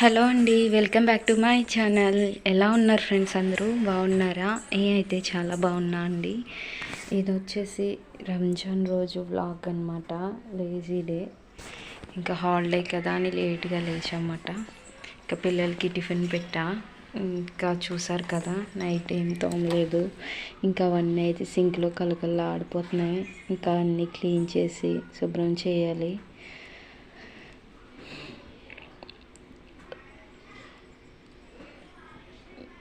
Hello అండి welcome back to my channel. ఎలా ఉన్నారు ఫ్రెండ్స్ అందరూ? బాగున్నారా? ఏ అయితే చాలా బాగున్నా అండి. ఇది వచ్చేసి రంజాన్ రోజు వ్లాగ్ అనమాట లేజీ డే ఇంకా హాలిడే కదా అని లేట్గా లేచామాట. ఇంకా పిల్లలకి టిఫిన్ పెట్టా. ఇంకా చూసారు కదా నైట్ ఏం తోమలేదు. ఇంకా అవన్నీ అయితే సింక్లో కలకల్లా ఆడిపోతున్నాయి ఇంకా అన్నీ క్లీన్ చేసి శుభ్రం చేయాలి.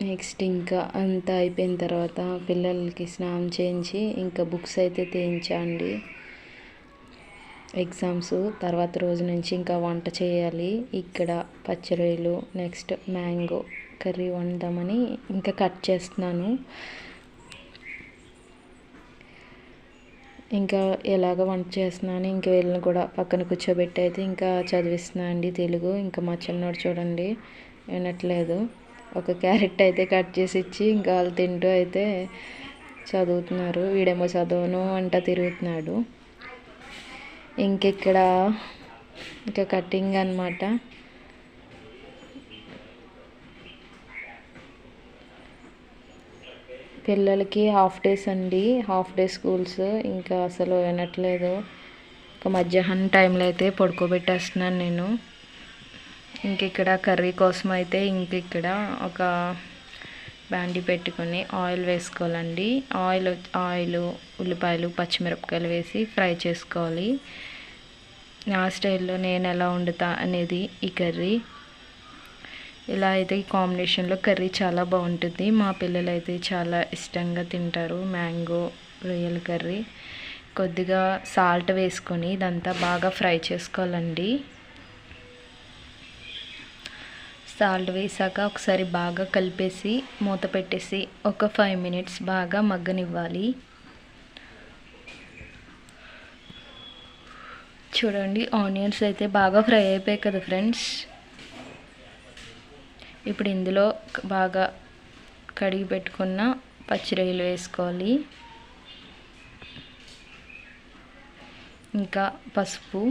నెక్స్ట్ ఇంకా అంతా అయిపోయిన తర్వాత పిల్లలకి స్నానం చేయించి ఇంకా బుక్స్ అయితే తీయించండి. ఎగ్జామ్స్ తర్వాత రోజు నుంచి ఇంకా వంట చేయాలి. ఇక్కడ పచ్చిరొయ్యలు నెక్స్ట్ మ్యాంగో కర్రీ వండుదామని ఇంకా కట్ చేస్తున్నాను. ఇంకా ఎలాగ వంట చేస్తున్నాను ఇంకా వీళ్ళని కూడా పక్కన కూర్చోబెట్టి అయితే ఇంకా చదివిస్తున్నా అండి తెలుగు. ఇంకా మా చిన్నోడు చూడండి వినట్లేదు. ఒక క్యారెట్ అయితే కట్ చేసి ఇచ్చి ఇంకా వాళ్ళు తింటూ అయితే చదువుతున్నారు. వీడేమో చదవను అంట తిరుగుతున్నాడు. ఇంకెక్కడ? ఇంకా కటింగ్ అనమాట పిల్లలకి హాఫ్ డేస్ అండి. హాఫ్ డే స్కూల్స్ ఇంకా అసలు వినట్లేదు. ఒక మధ్యాహ్నం టైంలో అయితే పడుకోబెట్టేస్తున్నాను నేను. ఇంక ఇక్కడ కర్రీ కోసం అయితే ఇంక ఇక్కడ ఒక బ్యాండీ పెట్టుకొని ఆయిల్ వేసుకోవాలండి. ఆయిల్ ఆయిల్ ఉల్లిపాయలు పచ్చిమిరపకాయలు వేసి ఫ్రై చేసుకోవాలి. నా స్టైల్లో నేను ఎలా వండుతా అనేది ఈ కర్రీ. ఇలా అయితే ఈ కాంబినేషన్లో కర్రీ చాలా బాగుంటుంది. మా పిల్లలు అయితే చాలా ఇష్టంగా తింటారు మ్యాంగో రొయ్యల కర్రీ. కొద్దిగా సాల్ట్ వేసుకొని ఇదంతా బాగా ఫ్రై చేసుకోవాలండి. సాల్ట్ వేసాక ఒకసారి బాగా కలిపేసి మూత పెట్టేసి ఒక ఫైవ్ మినిట్స్ బాగా మగ్గనివ్వాలి. చూడండి ఆనియన్స్ అయితే బాగా ఫ్రై అయిపోయాయి కదా ఫ్రెండ్స్. ఇప్పుడు ఇందులో బాగా కడిగి పెట్టుకున్న పచ్చిరొయ్యలు వేసుకోవాలి. ఇంకా పసుపు.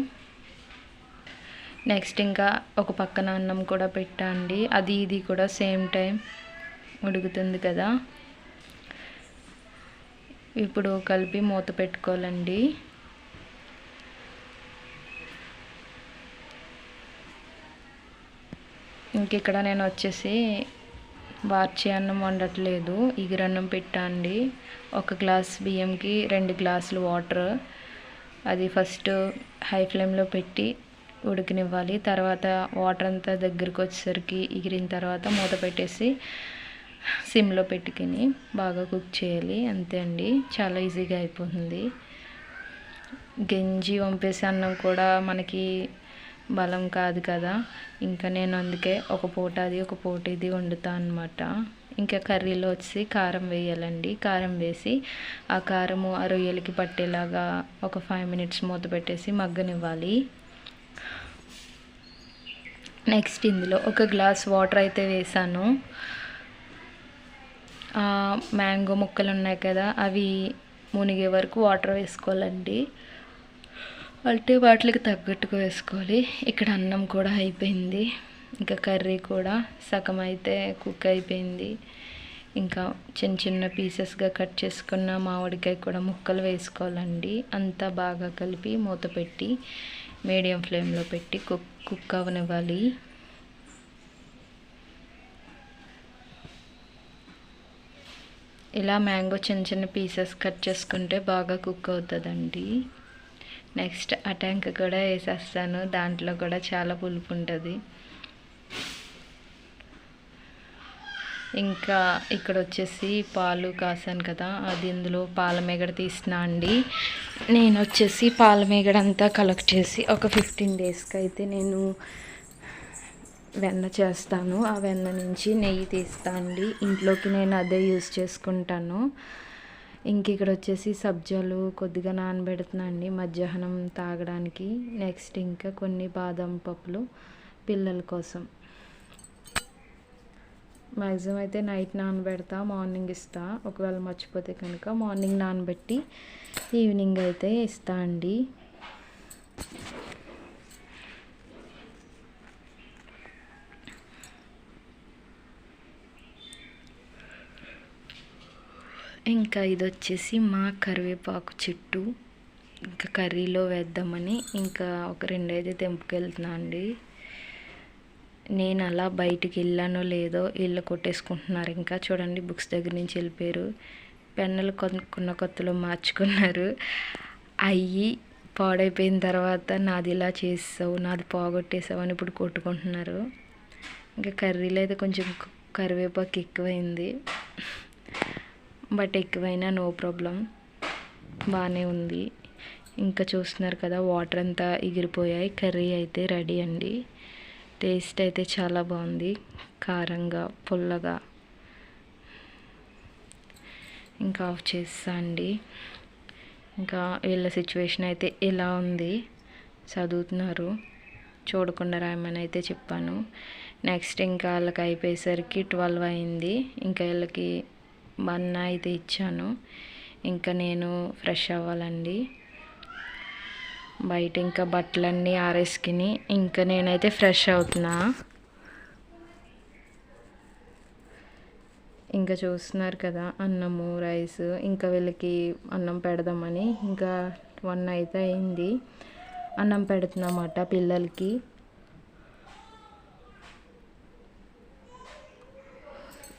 నెక్స్ట్ ఇంకా ఒక పక్కన అన్నం కూడా పెట్టండి. అది ఇది కూడా సేమ్ టైం ఉడుకుతుంది కదా. ఇప్పుడు కలిపి మూత పెట్టుకోవాలండి. ఇంక ఇక్కడ నేను వచ్చేసి వార్చి అన్నం వండట్లేదు. ఇగురన్నం పెట్టండి. ఒక గ్లాస్ బియ్యంకి రెండు గ్లాసులు వాటర్. అది ఫస్ట్ హై ఫ్లేమ్లో పెట్టి ఉడికినివ్వాలి. తర్వాత వాటర్ అంతా దగ్గరికి వచ్చేసరికి ఎగిరిన తర్వాత మూత పెట్టేసి సిమ్లో పెట్టుకుని బాగా కుక్ చేయాలి. అంతే అండి. చాలా ఈజీగా అయిపోతుంది. గంజి వంపేసి అన్నం కూడా మనకి బలం కాదు కదా. ఇంకా నేను అందుకే ఒక పూట అది ఒక పూట ఇది వండుతా అనమాట ఇంకా కర్రీలో వచ్చి కారం వేయాలండి. కారం వేసి ఆ కారము ఆ రొయ్యలకి పట్టేలాగా ఒక ఫైవ్ మినిట్స్ మూత పెట్టేసి మగ్గనివ్వాలి. నెక్స్ట్ ఇందులో ఒక గ్లాస్ వాటర్ అయితే వేసాను. మ్యాంగో ముక్కలు ఉన్నాయి కదా అవి మునిగే వరకు వాటర్ వేసుకోవాలండి. అంటే వాటికి తగ్గట్టుగా వేసుకోవాలి. ఇక్కడ అన్నం కూడా అయిపోయింది. ఇంకా కర్రీ కూడా సగం అయితే కుక్ అయిపోయింది. ఇంకా చిన్న చిన్న పీసెస్గా కట్ చేసుకున్న మామిడికాయ కూడా ముక్కలు వేసుకోవాలండి. అంతా బాగా కలిపి మూత పెట్టి మీడియం ఫ్లేమ్లో పెట్టి కుక్ కుక్ అవనివ్వాలి. ఇలా మ్యాంగో చిన్న చిన్న పీసెస్ కట్ చేసుకుంటే బాగా కుక్ అవుతుందండి. నెక్స్ట్ అటాంక్ కూడా వేసేస్తాను. దాంట్లో కూడా చాలా పులుపు ఉంటుంది. ఇంకా ఇక్కడ వచ్చేసి పాలు కాసాను కదా అది ఇందులో పాల మేగడ తీసినా అండి. నేను వచ్చేసి పాల మేగడ అంతా కలెక్ట్ చేసి ఒక ఫిఫ్టీన్ డేస్కి అయితే నేను వెన్న చేస్తాను. ఆ వెన్న నుంచి నెయ్యి తీస్తా అండి. ఇంట్లోకి నేను అదే యూస్ చేసుకుంటాను. ఇంక ఇక్కడ వచ్చేసి సబ్జాలు కొద్దిగా నానబెడుతున్నా అండి మధ్యాహ్నం తాగడానికి. నెక్స్ట్ ఇంకా కొన్ని బాదం పప్పులు పిల్లల కోసం. మ్యాక్సిమం అయితే నైట్ నానబెడతా మార్నింగ్ ఇస్తా. ఒకవేళ మర్చిపోతే కనుక మార్నింగ్ నానబెట్టి ఈవినింగ్ అయితే ఇస్తా అండి. ఇంకా ఇది వచ్చేసి మా కరివేపాకు చెట్టు. ఇంకా కర్రీలో వేద్దామని ఇంకా ఒక రెండైతే తెంపుకెళ్తున్నా అండి. నేను అలా బయటికి వెళ్ళానో లేదో వీళ్ళు కొట్టేసుకుంటున్నారు. ఇంకా చూడండి బుక్స్ దగ్గర నుంచి వెళ్ళిపోయారు. పెన్నులు కొనుక్కున్న కొత్తలో మార్చుకున్నారు. అయ్యి పాడైపోయిన తర్వాత నాది ఇలా చేసావు నాది పోగొట్టేసావు అని ఇప్పుడు కొట్టుకుంటున్నారు. ఇంకా కర్రీలో అయితే కొంచెం కరివేపాకు ఎక్కువైంది. బట్ ఎక్కువైనా నో ప్రాబ్లం. బాగానే ఉంది. ఇంకా చూస్తున్నారు కదా వాటర్ అంతా ఎగిరిపోయాయి. కర్రీ అయితే రెడీ అండి. టేస్ట్ అయితే చాలా బాగుంది. కారంగా పుల్లగా. ఇంకా ఆఫ్ చేస్తా అండి. ఇంకా వీళ్ళ సిచ్యువేషన్ అయితే ఇలా ఉంది. చదువుతున్నారు. చూడకుండా రాయమని అయితే చెప్పాను. నెక్స్ట్ ఇంకా వాళ్ళకి అయిపోయేసరికి ట్వెల్వ్ అయింది. ఇంకా వీళ్ళకి వన్ అయితే ఇచ్చాను. ఇంకా నేను ఫ్రెష్ అవ్వాలండి. బయట ఇంకా బట్టలన్నీ ఆరేసుకుని ఇంకా నేనైతే ఫ్రెష్ అవుతున్నా. ఇంకా చూస్తున్నారు కదా అన్నము రైస్ ఇంకా వీళ్ళకి అన్నం పెడదామని ఇంకా వన్ అయితే అయింది. అన్నం పెడుతున్నమాట పిల్లలకి.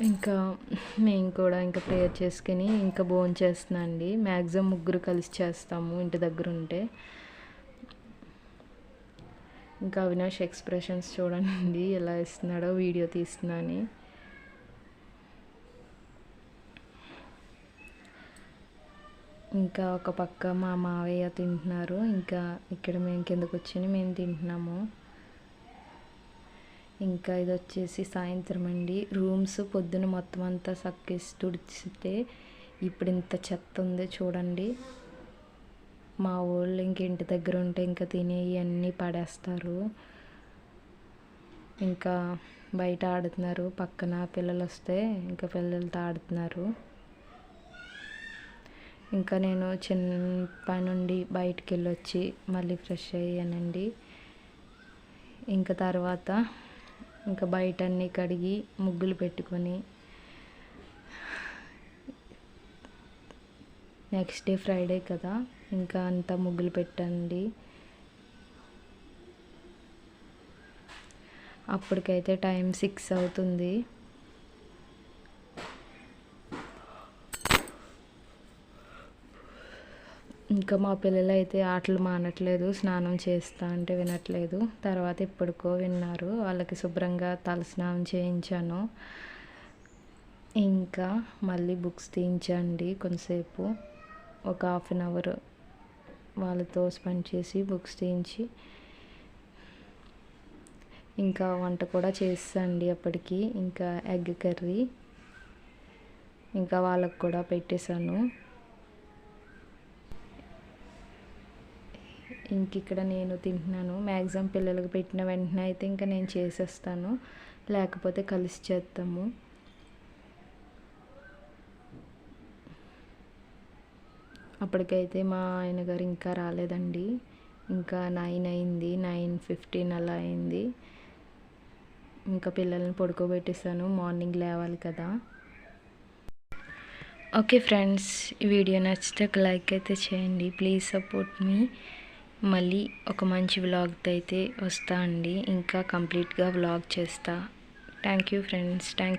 ఇంకా మేము కూడా ఇంకా ప్రేయర్ చేసుకుని ఇంకా భోజనం చేస్తున్నా అండి మ్యాక్సిమం ముగ్గురు కలిసి చేస్తాము ఇంటి దగ్గర ఉంటే. ఇంకా అవినాష్ ఎక్స్ప్రెషన్స్ చూడండి ఎలా ఇస్తున్నాడో వీడియో తీస్తున్నాను. ఇంకా ఒక పక్క మా మావయ్య తింటున్నారు. ఇంకా ఇక్కడ మేము కిందకు వచ్చి మేము తింటున్నాము. ఇంకా ఇది వచ్చేసి సాయంత్రం అండి. రూమ్స్ పొద్దున మొత్తం అంతా సక్కేసి తుడిచితే ఇప్పుడు ఇంత చెత్త ఉంది చూడండి. మా ఊళ్ళు ఇంక ఇంటి దగ్గర ఉంటే ఇంకా తినేవి అన్నీ పడేస్తారు. ఇంకా బయట ఆడుతున్నారు. పక్కన పిల్లలు వస్తే ఇంకా పిల్లలతో ఆడుతున్నారు. ఇంకా నేను చిన్న పని నుండి బయటికి వెళ్ళొచ్చి మళ్ళీ ఫ్రెష్ అయ్యానండి. ఇంకా తర్వాత ఇంకా బయట అన్నీ కడిగి ముగ్గులు పెట్టుకొని నెక్స్ట్ డే ఫ్రైడే కదా. ఇంకా అంతా ముగ్గులు పెట్టండి. అప్పటికైతే టైం సిక్స్ అవుతుంది. ఇంకా మా పిల్లలు అయితే ఆటలు మానట్లేదు స్నానం చేస్తా అంటే వినట్లేదు. తర్వాత ఇప్పటికో విన్నారు వాళ్ళకి శుభ్రంగా తల స్నానం చేయించాను. ఇంకా మళ్ళీ బుక్స్ తీయించండి కొంతసేపు. ఒక హాఫ్ అన్ అవర్ వాళ్ళతో స్పెండ్ చేసి బుక్స్ తీయించి ఇంకా వంట కూడా చేసండి అప్పటికి. ఇంకా ఎగ్ కర్రీ ఇంకా వాళ్ళకు కూడా పెట్టేశాను. ఇంక ఇక్కడ నేను తింటున్నాను. మ్యాక్సిమం పిల్లలకు పెట్టిన వెంటనే అయితే ఇంకా నేను చేసేస్తాను. లేకపోతే కలిసి చేస్తాము. అప్పటికైతే మా ఆయన గారు ఇంకా రాలేదండి. ఇంకా నైన్ అయింది నైన్ ఫిఫ్టీన్ అలా అయింది. ఇంకా పిల్లల్ని పడుకోబెట్టేసాను మార్నింగ్ లేవాలి కదా. ఓకే ఫ్రెండ్స్ ఈ వీడియో నచ్చితే ఒక లైక్ అయితే చేయండి. Please support me. మళ్ళీ ఒక మంచి వ్లాగ్తో అయితే వస్తా అండి. ఇంకా కంప్లీట్గా వ్లాగ్ చేస్తా. Thank you friends thank